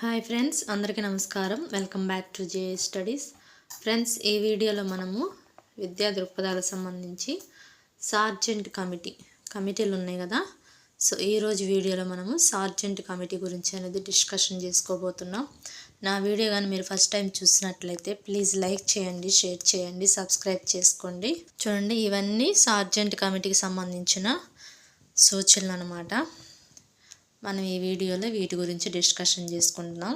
Hi friends అందరికీ నమస్కారం. Welcome back to J Studies friends ఈ వీడియోలో మనము విద్యా దృక్పథాలకు సంబంధించి సార్జెంట్ కమిటీ కమిటీలు ఉన్నాయి కదా? సో ఈరోజు వీడియోలో మనము సార్జెంట్ కమిటీ గురించి అనేది డిస్కషన్ చేసుకోబోతున్నాం. నా వీడియో కానీ మీరు ఫస్ట్ టైం చూసినట్లయితే ప్లీజ్ లైక్ చేయండి షేర్ చేయండి సబ్స్క్రైబ్ చేసుకోండి. చూడండి ఇవన్నీ సార్జెంట్ కమిటీకి సంబంధించిన సూచనలు అనమాట మనం ఈ వీడియోలో వీటి గురించి డిస్కషన్ చేసుకుంటున్నాం.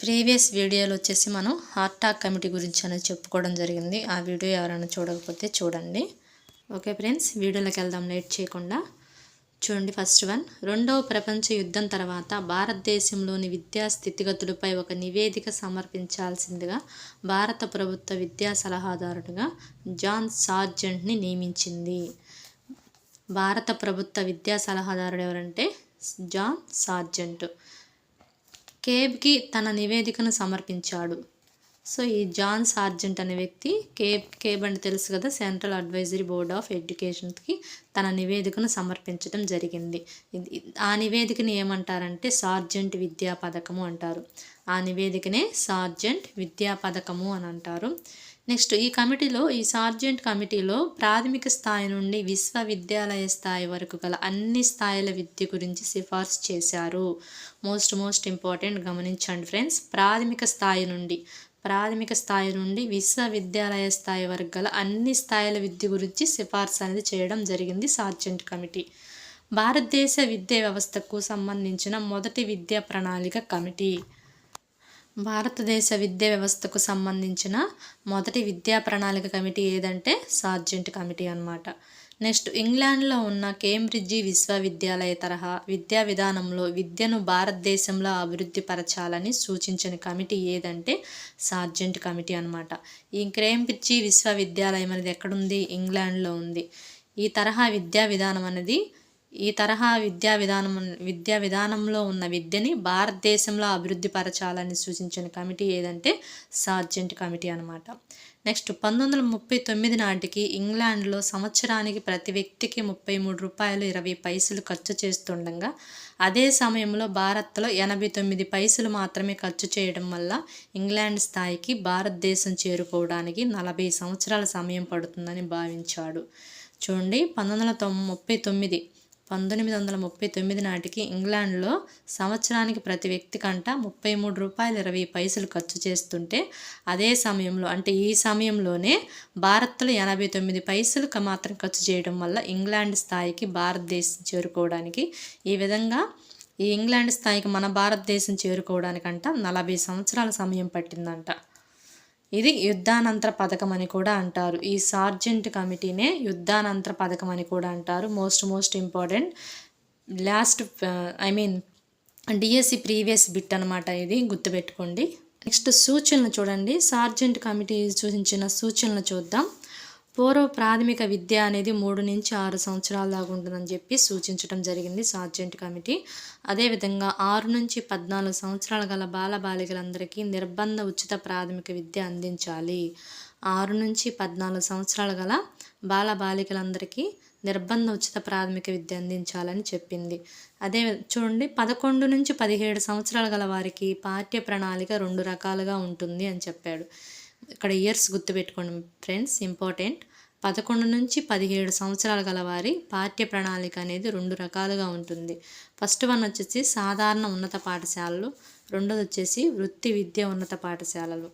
ప్రీవియస్ వీడియోలో వచ్చేసి మనం హార్ట్ టాక్ కమిటీ గురించి అనేది చెప్పుకోవడం జరిగింది. ఆ వీడియో ఎవరైనా చూడకపోతే చూడండి. ఓకే ఫ్రెండ్స్ వీడియోలోకి వెళ్దాం. లేట్ చేయకుండా చూడండి ఫస్ట్ వన్. రెండవ ప్రపంచ యుద్ధం తర్వాత భారతదేశంలోని విద్యా స్థితిగతులపై ఒక నివేదిక సమర్పించాల్సిందిగా భారత ప్రభుత్వ విద్యా సలహాదారుడిగా జాన్ సార్జెంట్ని నియమించింది. భారత ప్రభుత్వ విద్యా సలహాదారుడు ఎవరంటే జాన్ సార్జెంట్. కేబ్కి తన నివేదికను సమర్పించాడు. సో ఈ జాన్ సార్జెంట్ అనే వ్యక్తి కేబ్ కేబ్ అంటే తెలుసు కదా సెంట్రల్ అడ్వైజరీ బోర్డ్ ఆఫ్ ఎడ్యుకేషన్కి తన నివేదికను సమర్పించడం జరిగింది. ఆ నివేదికని ఏమంటారంటే సార్జెంట్ విద్యా పథకము అంటారు. ఆ నివేదికనే సార్జెంట్ విద్యా పథకము అని అంటారు. నెక్స్ట్ ఈ కమిటీలో ఈ సార్జెంట్ కమిటీలో ప్రాథమిక స్థాయి నుండి విశ్వవిద్యాలయ స్థాయి వరకు గల అన్ని స్థాయిల విద్య గురించి సిఫార్సు చేశారు. మోస్ట్ మోస్ట్ ఇంపార్టెంట్ గమనించండి ఫ్రెండ్స్. ప్రాథమిక స్థాయి నుండి ప్రాథమిక స్థాయి నుండి విశ్వవిద్యాలయ స్థాయి వరకు గల అన్ని స్థాయిల విద్య గురించి సిఫార్సు అనేది చేయడం జరిగింది సార్జెంట్ కమిటీ. భారతదేశ విద్యా వ్యవస్థకు సంబంధించిన మొదటి విద్యా ప్రణాళిక కమిటీ. భారతదేశ విద్యా వ్యవస్థకు సంబంధించిన మొదటి విద్యా ప్రణాళిక కమిటీ ఏదంటే సార్జెంట్ కమిటీ అన్నమాట. నెక్స్ట్ ఇంగ్లాండ్లో ఉన్న కేంబ్రిడ్జి విశ్వవిద్యాలయ తరహా విద్యా విధానంలో విద్యను భారతదేశంలో అభివృద్ధి పరచాలని సూచించిన కమిటీ ఏదంటే సార్జెంట్ కమిటీ అన్నమాట. ఈ కేంబ్రిడ్జి విశ్వవిద్యాలయం అనేది ఎక్కడుంది? ఇంగ్లాండ్లో ఉంది. ఈ తరహా విద్యా విధానం అనేది ఈ తరహా విద్యా విధానం విద్యా విధానంలో ఉన్న విద్యని భారతదేశంలో అభివృద్ధి పరచాలని సూచించిన కమిటీ ఏదంటే సార్జెంట్ కమిటీ అనమాట నెక్స్ట్ పంతొమ్మిది వందల ముప్పై తొమ్మిది నాటికి ఇంగ్లాండ్లో సంవత్సరానికి ప్రతి వ్యక్తికి ముప్పై మూడు రూపాయలు ఇరవై పైసలు ఖర్చు చేస్తుండగా అదే సమయంలో భారత్లో ఎనభై తొమ్మిది పైసలు మాత్రమే ఖర్చు చేయడం వల్ల ఇంగ్లాండ్ స్థాయికి భారతదేశం చేరుకోవడానికి నలభై సంవత్సరాల సమయం పడుతుందని భావించాడు. చూడండి పంతొమ్మిది వందల తొమ్ ముప్పై తొమ్మిది పంతొమ్మిది వందల ముప్పై తొమ్మిది నాటికి ఇంగ్లాండ్లో సంవత్సరానికి ప్రతి వ్యక్తి కంట ముప్పై మూడు రూపాయలు ఇరవై పైసలు ఖర్చు చేస్తుంటే అదే సమయంలో అంటే ఈ సమయంలోనే భారత్లో ఎనభై తొమ్మిది పైసలు మాత్రం ఖర్చు చేయడం వల్ల ఇంగ్లాండ్ స్థాయికి భారతదేశం చేరుకోవడానికి ఈ విధంగా ఈ ఇంగ్లాండ్ స్థాయికి మన భారతదేశం చేరుకోవడానికంట నలభై సంవత్సరాల సమయం పట్టిందంట. ఇది యుద్ధానంతర పథకం అని కూడా అంటారు. ఈ సార్జెంట్ కమిటీనే యుద్ధానంతర పథకం అని కూడా అంటారు. Most most important. Last I mean DSC previous bit అనమాట ఇది. గుర్తుపెట్టుకోండి. నెక్స్ట్ సూచనలు చూడండి. సార్జెంట్ కమిటీ సూచించిన సూచనలు చూద్దాం. పూర్వ ప్రాథమిక విద్య అనేది మూడు నుంచి ఆరు సంవత్సరాల దాకా ఉంటుందని చెప్పి సూచించడం జరిగింది సార్జెంట్ కమిటీ. అదేవిధంగా ఆరు నుంచి పద్నాలుగు సంవత్సరాల గల బాల బాలికలందరికీ నిర్బంధ ఉచిత ప్రాథమిక విద్య అందించాలి. ఆరు నుంచి పద్నాలుగు సంవత్సరాల గల బాల బాలికలందరికీ నిర్బంధ ఉచిత ప్రాథమిక విద్య అందించాలని చెప్పింది. అదే చూడండి పదకొండు నుంచి పదిహేడు సంవత్సరాల గల వారికి పాఠ్య ప్రణాళిక రెండు రకాలుగా ఉంటుంది అని చెప్పాడు. ఇక్కడ ఇయర్స్ గుర్తుపెట్టుకోండి ఫ్రెండ్స్ ఇంపార్టెంట్ పదకొండు నుంచి పదిహేడు సంవత్సరాల గల వారి పాఠ్య ప్రణాళిక అనేది రెండు రకాలుగా ఉంటుంది. ఫస్ట్ వన్ వచ్చేసి సాధారణ ఉన్నత పాఠశాలలు. రెండోది వచ్చేసి వృత్తి విద్య ఉన్నత పాఠశాలలు.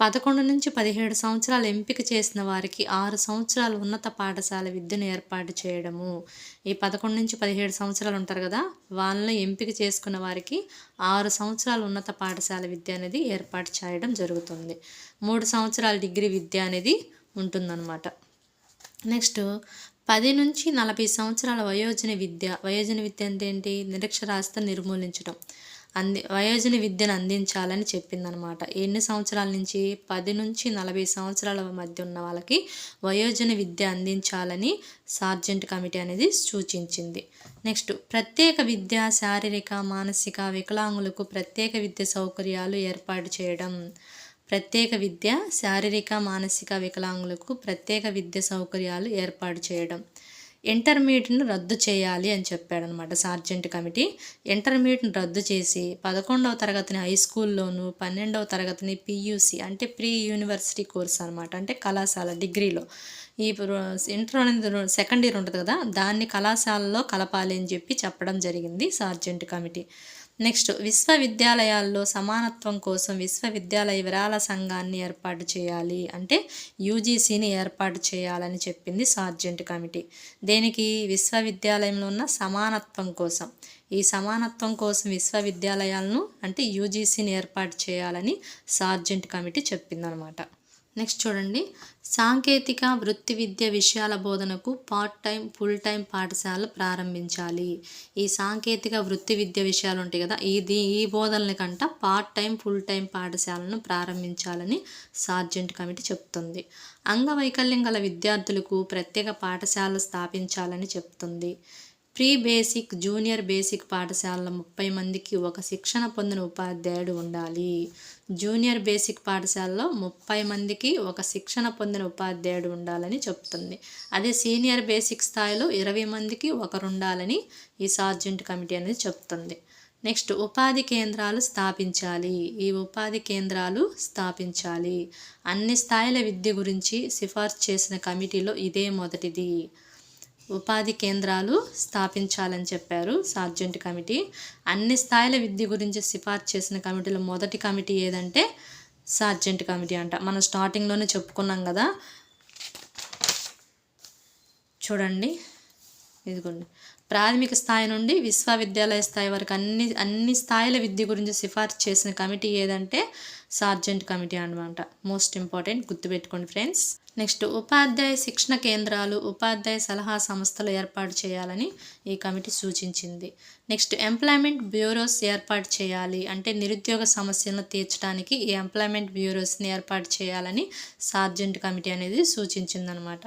పదకొండు నుంచి పదిహేడు సంవత్సరాలు ఎంపిక చేసిన వారికి ఆరు సంవత్సరాలు ఉన్నత పాఠశాల విద్యను ఏర్పాటు చేయడము. ఈ పదకొండు నుంచి పదిహేడు సంవత్సరాలు ఉంటారు కదా వాళ్ళని ఎంపిక చేసుకున్న వారికి ఆరు సంవత్సరాలు ఉన్నత పాఠశాల విద్య అనేది ఏర్పాటు చేయడం జరుగుతుంది. మూడు సంవత్సరాల డిగ్రీ విద్య అనేది ఉంటుందన్నమాట. నెక్స్ట్ పది నుంచి నలభై సంవత్సరాల వయోజన విద్య. వయోజన విద్య అంటే ఏంటి? నిరక్షరాస్యత నిర్మూలించడం. అంది వయోజన విద్యను అందించాలని చెప్పిందనమాట. ఎన్ని సంవత్సరాల నుంచి? పది నుంచి నలభై సంవత్సరాల మధ్య ఉన్న వాళ్ళకి వయోజన విద్య అందించాలని సార్జెంట్ కమిటీ అనేది సూచించింది. నెక్స్ట్ ప్రత్యేక విద్య శారీరక మానసిక వికలాంగులకు ప్రత్యేక విద్య సౌకర్యాలు ఏర్పాటు చేయడం. ప్రత్యేక విద్య శారీరక మానసిక వికలాంగులకు ప్రత్యేక విద్య సౌకర్యాలు ఏర్పాటు చేయడం. ఇంటర్మీడియట్ను రద్దు చేయాలి అని చెప్పాడనమాట సార్జెంట్ కమిటీ. ఇంటర్మీడియట్ను రద్దు చేసి పదకొండవ తరగతిని హై స్కూల్లోను పన్నెండవ తరగతిని పియూసీ అంటే ప్రీ యూనివర్సిటీ కోర్స్ అనమాట అంటే కళాశాల డిగ్రీలో. ఈ ఇంటర్ అనేది సెకండ్ ఇయర్ ఉంటుంది కదా దాన్ని కళాశాలలో కలపాలి అని చెప్పి చెప్పడం జరిగింది సార్జెంట్ కమిటీ. నెక్స్ట్ విశ్వవిద్యాలయాల్లో సమానత్వం కోసం విశ్వవిద్యాలయ విరాళ సంఘాన్ని ఏర్పాటు చేయాలి. అంటే యూజీసీని ఏర్పాటు చేయాలని చెప్పింది సార్జెంట్ కమిటీ. దేనికి? విశ్వవిద్యాలయంలో ఉన్న సమానత్వం కోసం. ఈ సమానత్వం కోసం విశ్వవిద్యాలయాలను అంటే యూజీసీని ఏర్పాటు చేయాలని సార్జెంట్ కమిటీ చెప్పిందనమాట. నెక్స్ట్ చూడండి. సాంకేతిక వృత్తి విద్య విషయాల బోధనకు పార్ట్ టైం ఫుల్ టైం పాఠశాలలు ప్రారంభించాలి. ఈ సాంకేతిక వృత్తి విద్య విషయాలు ఉంటాయి కదా ఇది ఈ బోధనల కంట పార్ట్ టైం ఫుల్ టైం పాఠశాలను ప్రారంభించాలని సార్జెంట్ కమిటీ చెప్తుంది. అంగవైకల్యం గల విద్యార్థులకు ప్రత్యేక పాఠశాల స్థాపించాలని చెప్తుంది. ప్రీ బేసిక్ జూనియర్ బేసిక్ పాఠశాలల ముప్పై మందికి ఒక శిక్షణ పొందిన ఉపాధ్యాయుడు ఉండాలి. జూనియర్ బేసిక్ పాఠశాలలో ముప్పై మందికి ఒక శిక్షణ పొందిన ఉపాధ్యాయుడు ఉండాలని చెప్తుంది అదే సీనియర్ బేసిక్ స్థాయిలో ఇరవై మందికి ఒకరు ఉండాలని ఈ సార్జెంట్ కమిటీ అనేది చెప్తుంది నెక్స్ట్ ఉపాధి కేంద్రాలు స్థాపించాలి. ఈ ఉపాధి కేంద్రాలు స్థాపించాలి. అన్ని స్థాయిల విద్య గురించి సిఫార్సు చేసిన కమిటీలో ఇదే మొదటిది. ఉపాధి కేంద్రాలు స్థాపించాలని చెప్పారు సార్జెంట్ కమిటీ. అన్ని స్థాయిల విద్య గురించి సిఫార్సు చేసిన కమిటీలో మొదటి కమిటీ ఏదంటే సార్జెంట్ కమిటీ అంట. మనం స్టార్టింగ్లోనే చెప్పుకున్నాం కదా. చూడండి. ఇదిగోండి. ప్రాథమిక స్థాయి నుండి విశ్వవిద్యాలయ స్థాయి వరకు అన్ని అన్ని స్థాయిల విద్య గురించి సిఫార్సు చేసిన కమిటీ ఏదంటే సార్జెంట్ కమిటీ అనమాట. మోస్ట్ ఇంపార్టెంట్ గుర్తుపెట్టుకోండి ఫ్రెండ్స్. నెక్స్ట్ ఉపాధ్యాయ శిక్షణ కేంద్రాలు ఉపాధ్యాయ సలహా సంస్థలు ఏర్పాటు చేయాలని ఈ కమిటీ సూచించింది. నెక్స్ట్ ఎంప్లాయ్మెంట్ బ్యూరోస్ ఏర్పాటు చేయాలి అంటే నిరుద్యోగ సమస్యలను తీర్చడానికి ఈ ఎంప్లాయ్మెంట్ బ్యూరోస్ని ఏర్పాటు చేయాలని సార్జెంట్ కమిటీ అనేది సూచించిందనమాట.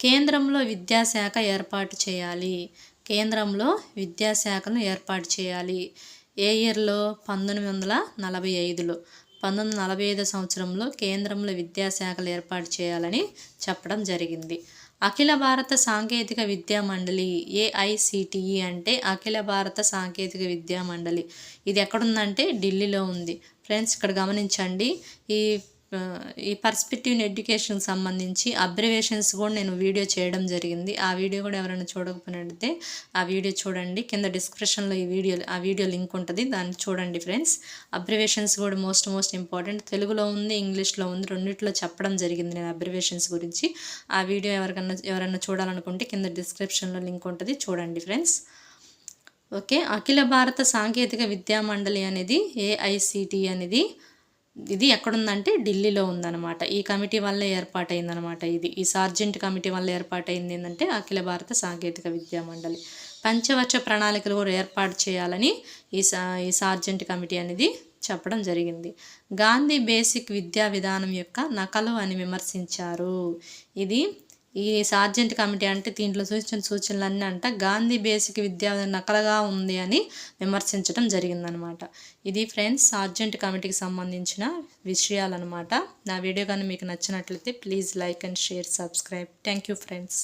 కేంద్రంలో విద్యాశాఖ ఏర్పాటు చేయాలి. కేంద్రంలో విద్యాశాఖను ఏర్పాటు చేయాలి. ఏ ఇయర్లో? పంతొమ్మిది వందల నలభై ఐదులో. పంతొమ్మిది నలభై ఐదో సంవత్సరంలో కేంద్రంలో విద్యాశాఖలు ఏర్పాటు చేయాలని చెప్పడం జరిగింది. అఖిల భారత సాంకేతిక విద్యా మండలి ఏఐసిటిఈ అంటే అఖిల భారత సాంకేతిక విద్యా మండలి. ఇది ఎక్కడుందంటే ఢిల్లీలో ఉంది. ఫ్రెండ్స్ ఇక్కడ గమనించండి. ఈ ఈ పర్స్పెక్టివ్ ఎడ్యుకేషన్ సంబంధించి అబ్రివేషన్స్ కూడా నేను వీడియో చేయడం జరిగింది. ఆ వీడియో కూడా ఎవరైనా చూడకపోయినట్లయితే ఆ వీడియో చూడండి. కింద డిస్క్రిప్షన్లో ఈ వీడియో ఆ వీడియో లింక్ ఉంటుంది. దాన్ని చూడండి ఫ్రెండ్స్ అబ్రివేషన్స్ కూడా మోస్ట్ మోస్ట్ ఇంపార్టెంట్ తెలుగులో ఉంది ఇంగ్లీష్లో ఉంది రెండిట్లో చెప్పడం జరిగింది నేను అబ్రివేషన్స్ గురించి. ఆ వీడియో ఎవరికన్నా ఎవరైనా చూడాలనుకుంటే కింద డిస్క్రిప్షన్లో లింక్ ఉంటుంది. చూడండి ఫ్రెండ్స్ ఓకే. అఖిల భారత సాంకేతిక విద్యా మండలి అనేది ఏఐసిటి అనేది ఇది ఎక్కడుందంటే ఢిల్లీలో ఉందన్నమాట. ఈ కమిటీ వల్ల ఏర్పాటైందనమాట ఇది. ఈ సార్జెంట్ కమిటీ వల్ల ఏర్పాటైంది ఏంటంటే అఖిల భారత సాంకేతిక విద్యా మండలి. పంచవర్ష ప్రణాళికలు కూడా ఏర్పాటు చేయాలని ఈ సా ఈ సార్జెంట్ కమిటీ అనేది చెప్పడం జరిగింది. గాంధీ బేసిక్ విద్యా విధానం యొక్క నకలు అని విమర్శించారు. ఇది ఈ సార్జెంట్ కమిటీ అంటే దీంట్లో సూచించిన సూచనలన్నీ అంట గాంధీ బేసిక్ విద్యా నకలగా ఉంది అని విమర్శించడం జరిగిందనమాట. ఇది ఫ్రెండ్స్ సార్జెంట్ కమిటీకి సంబంధించిన విషయాలన్నమాట నా వీడియో కానీ మీకు నచ్చినట్లయితే please like and share subscribe. Thank you friends.